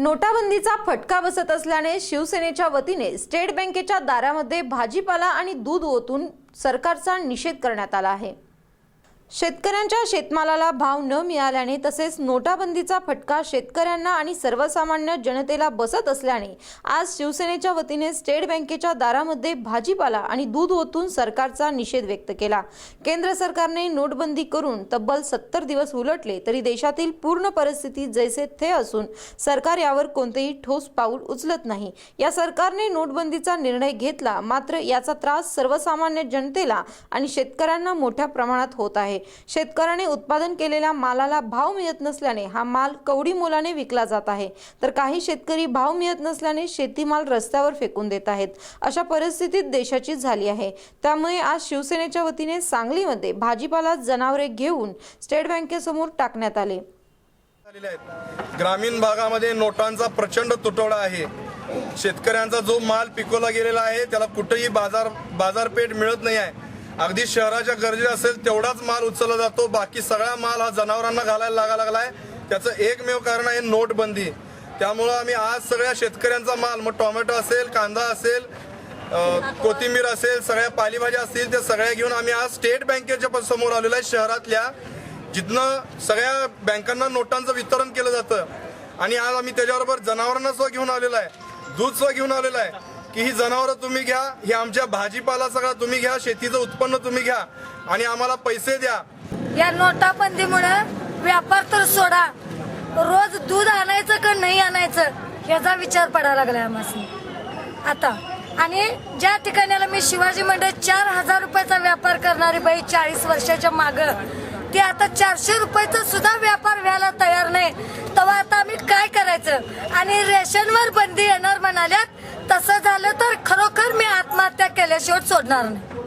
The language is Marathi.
नोटाबंदीचा फटका बसत असल्याने शिवसेनेच्या वतीने स्टेट बँकेच्या दारामध्ये भाजीपाला आणि दूध ओतून सरकारचा निषेध करण्यात आला आहे. शेतकऱ्यांच्या शेतमालाला भाव न मिळाल्याने तसेच नोटाबंदीचा फटका शेतकऱ्यांना आणि सर्वसामान्य जनतेला बसत असल्याने आज शिवसेनेच्या वतीने स्टेट बँकेच्या दारामध्ये भाजीपाला आणि दूध ओतून सरकारचा निषेध व्यक्त केला. केंद्र सरकारने नोटबंदी करून तब्बल सत्तर दिवस उलटले तरी देशातील पूर्ण परिस्थिती जैसे थे असून सरकार यावर कोणतेही ठोस पाऊल उचलत नाही. या सरकारने नोटबंदीचा निर्णय घेतला मात्र याचा त्रास सर्वसामान्य जनतेला आणि शेतकऱ्यांना मोठ्या प्रमाणात होत आहे. शेतकऱ्याने उत्पादन केलेल्या मालाला भाव मिळत नसल्याने हा माल कवडी मोलाने विकला जात आहे. तर काही शेतकरी भाव मिळत नसल्याने शेतीमाल रस्त्यावर फेकून देत आहेत. अशा परिस्थितीत देशाची झाली आहे. त्यामुळे आज शिवसेनेच्या वतीने सांगलीमध्ये भाजीपाला जनावरे घेऊन स्टेट बँकेसमोर टाकण्यात आले. ग्रामीण भागामध्ये नोटांचा प्रचंड तुटवडा आहे. शेतकऱ्यांचा जो माल पिकवला गेलेला आहे त्याला कुठेही बाजार बाजारपेठ मिळत नाही आहे. अगदी शहराच्या गरजे असेल तेवढाच माल उचलला जातो. बाकी सगळा माल हा जनावरांना घालायला लागा लागलाय. त्याचं एकमेव कारण आहे नोटबंदी. त्यामुळं आम्ही आज सगळ्या शेतकऱ्यांचा माल मग टोमॅटो असेल कांदा असेल कोथिंबीर असेल सगळ्या पालेभाज्या असतील त्या सगळ्या घेऊन आम्ही आज स्टेट बँकेच्या समोर आलेलो आहे शहरातल्या जिथनं सगळ्या बँकांना नोटांचं वितरण केलं जातं. आणि आज आम्ही त्याच्याबरोबर जनावरांना सुद्धा घेऊन आलेलो आहे. दूध सुद्धा घेऊन आलेलो आहे. की ही जनावरं तुम्ही घ्या ही आमच्या भाजीपाला सगळा तुम्ही घ्या शेतीचं उत्पन्न तुम्ही घ्या आणि आम्हाला पैसे द्या. या नोटाबंदीमुळे व्यापार तर सोडा. रोज दूध आणायचं का नाही आणायचं याचा विचार पडायला लागलाय आम्हाला आता आणि ज्या ठिकाणी मी शिवाजी मंडळ चार हजार रुपयाचा व्यापार करणारी बाई चाळीस वर्षाच्या माग ती आता चारशे रुपयाचा सुद्धा व्यापार व्हायला तयार नाही. तेव्हा आता आम्ही काय करायचं? आणि रेशनवर बंदी येणार म्हणाल्यात तसं झालं तर खरोखर मी आत्महत्या केल्याशिवाय सोडणार नाही.